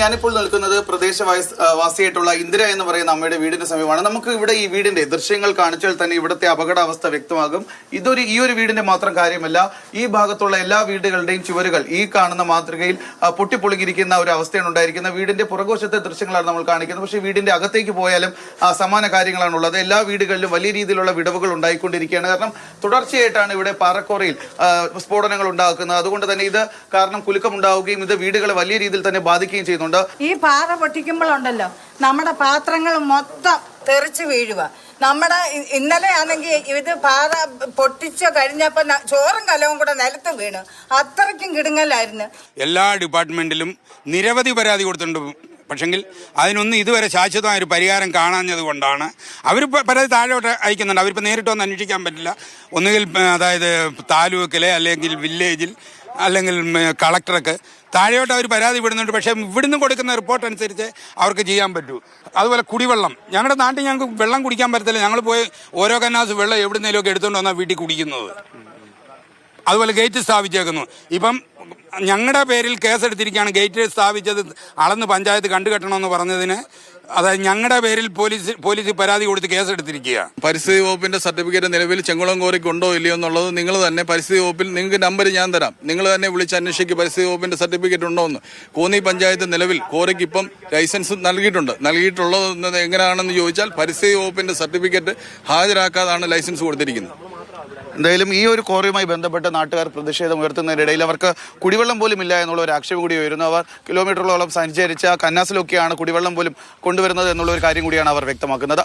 ഞാനിപ്പോൾ നിൽക്കുന്നത് പ്രദേശവാസിയായിട്ടുള്ള ഇന്ദിര എന്ന് പറയുന്ന അമ്മയുടെ വീടിന്റെ സമീപമാണ്. നമുക്ക് ഇവിടെ ഈ വീടിന്റെ ദൃശ്യങ്ങൾ കാണിച്ചാൽ തന്നെ ഇവിടുത്തെ അപകടാവസ്ഥ വ്യക്തമാകും. ഇതൊരു ഈ ഒരു വീടിന്റെ മാത്രം കാര്യമല്ല ഈ ഭാഗത്തുള്ള എല്ലാ വീടുകളുടെയും ചുവരുകൾ ഈ കാണുന്ന മാതൃകയിൽ പൊട്ടിപ്പൊളിഞ്ഞിരിക്കുന്ന ഒരു അവസ്ഥയാണ് ഉണ്ടായിരിക്കുന്നത്. വീടിന്റെ പുറകുവശത്തെ ദൃശ്യങ്ങളാണ് നമ്മൾ കാണിക്കുന്നത്. പക്ഷേ വീടിന്റെ അകത്തേക്ക് പോയാലും സമാന കാര്യങ്ങളാണ് ഉള്ളത്. എല്ലാ വീടുകളിലും വലിയ രീതിയിലുള്ള വിടവുകൾ ഉണ്ടായിക്കൊണ്ടിരിക്കുകയാണ്. കാരണം തുടർച്ചയായിട്ടാണ് ഇവിടെ പാറക്കോറയിൽ സ്ഫോടനങ്ങൾ ഉണ്ടാക്കുന്നത്. അതുകൊണ്ട് തന്നെ ഇത് കാരണം കുലുക്കമുണ്ടാവുകയും ഇത് വീടുകളെ വലിയ രീതിയിൽ തന്നെ ബാധിക്കുകയും ചെയ്യുന്നുണ്ട്. ഈ പാറ പൊട്ടിക്കുമ്പോഴുണ്ടല്ലോ നമ്മുടെ പാത്രങ്ങൾ മൊത്തം തെറിച്ച് വീഴുക നമ്മുടെ ഇന്നലെ ആണെങ്കിൽ ഇത് പാറ പൊട്ടിച്ച് കഴിഞ്ഞപ്പോ ചോറും കലവും കൂടെ നിലത്ത് വീണ്. അത്രയ്ക്കും കിടുങ്ങലായിരുന്നു. എല്ലാ ഡിപ്പാർട്ട്മെന്റിലും നിരവധി പരാതി കൊടുത്തിട്ടുണ്ട്. പക്ഷെങ്കിൽ അതിനൊന്നും ഇതുവരെ ശാശ്വതമായ ഒരു പരിഹാരം കാണാഞ്ഞത് കൊണ്ടാണ്. അവർ പരാതി താഴോട്ട് അയക്കുന്നുണ്ട്. അവരിപ്പോൾ നേരിട്ട് വന്ന് അന്വേഷിക്കാൻ പറ്റില്ല. ഒന്നുകിൽ അതായത് താലൂക്കിലെ അല്ലെങ്കിൽ വില്ലേജിൽ അല്ലെങ്കിൽ കളക്ടറൊക്കെ താഴെയോട്ട് അവർ പരാതി വിടുന്നുണ്ട്. പക്ഷേ ഇവിടുന്ന് കൊടുക്കുന്ന റിപ്പോർട്ട് അനുസരിച്ച് അവർക്ക് ചെയ്യാൻ പറ്റൂ. അതുപോലെ കുടിവെള്ളം. ഞങ്ങളുടെ നാട്ടിൽ ഞങ്ങൾക്ക് വെള്ളം കുടിക്കാൻ പറ്റത്തില്ല. ഞങ്ങൾ പോയി ഓരോ കന്നാസ് വെള്ളം എവിടുന്നേലുമൊക്കെ എടുത്തുകൊണ്ട് വന്നാൽ വീട്ടിൽ കുടിക്കുന്നത്. അതുപോലെ ഗേറ്റ് സ്ഥാപിച്ചേക്കുന്നു. ഇപ്പം ഞങ്ങളുടെ പേരിൽ കേസെടുത്തിരിക്കുകയാണ് ഗേറ്റ് സ്ഥാപിച്ചത് അളന്ന് പഞ്ചായത്ത് കണ്ടുകെട്ടണമെന്ന് പറഞ്ഞതിന്. അതായത് ഞങ്ങളുടെ പേരിൽ പോലീസ് പോലീസ് പരാതി കൊടുത്ത് കേസെടുത്തിരിക്കുക. പരിസ്ഥിതി വകുപ്പിന്റെ സർട്ടിഫിക്കറ്റ് നിലവിൽ ചെങ്കുളം കോറിക്ക് ഉണ്ടോ ഇല്ലയോ എന്നുള്ളത് നിങ്ങൾ തന്നെ പരിസ്ഥിതി വകുപ്പിൽ നിങ്ങൾക്ക് നമ്പർ ഞാൻ തരാം. നിങ്ങൾ തന്നെ വിളിച്ച് അന്വേഷിക്കുക പരിസ്ഥിതി വകുപ്പിന്റെ സർട്ടിഫിക്കറ്റ് ഉണ്ടോ എന്ന്. കോന്നി പഞ്ചായത്ത് നിലവിൽ കോറിക്ക് ഇപ്പം ലൈസൻസ് നൽകിയിട്ടുണ്ട്. നൽകിയിട്ടുള്ളത് എങ്ങനെയാണെന്ന് ചോദിച്ചാൽ പരിസ്ഥിതി വകുപ്പിന്റെ സർട്ടിഫിക്കറ്റ് ഹാജരാക്കാതാണ് ലൈസൻസ് കൊടുത്തിരിക്കുന്നത്. എന്തായാലും ഈ ഒരു കോറിയുമായി ബന്ധപ്പെട്ട് നാട്ടുകാർ പ്രതിഷേധം ഉയർത്തുന്നതിനിടയിൽ അവർക്ക് കുടിവെള്ളം പോലും ഇല്ല എന്നുള്ള ഒരു ആക്ഷേപം കൂടി ഉയരുന്നു. അവർ കിലോമീറ്ററുകളോളം സഞ്ചരിച്ച കന്നാസിലൊക്കെയാണ് കുടിവെള്ളം പോലും കൊണ്ടുവരുന്നത് എന്നുള്ള ഒരു കാര്യം കൂടിയാണ് അവർ വ്യക്തമാക്കുന്നത്.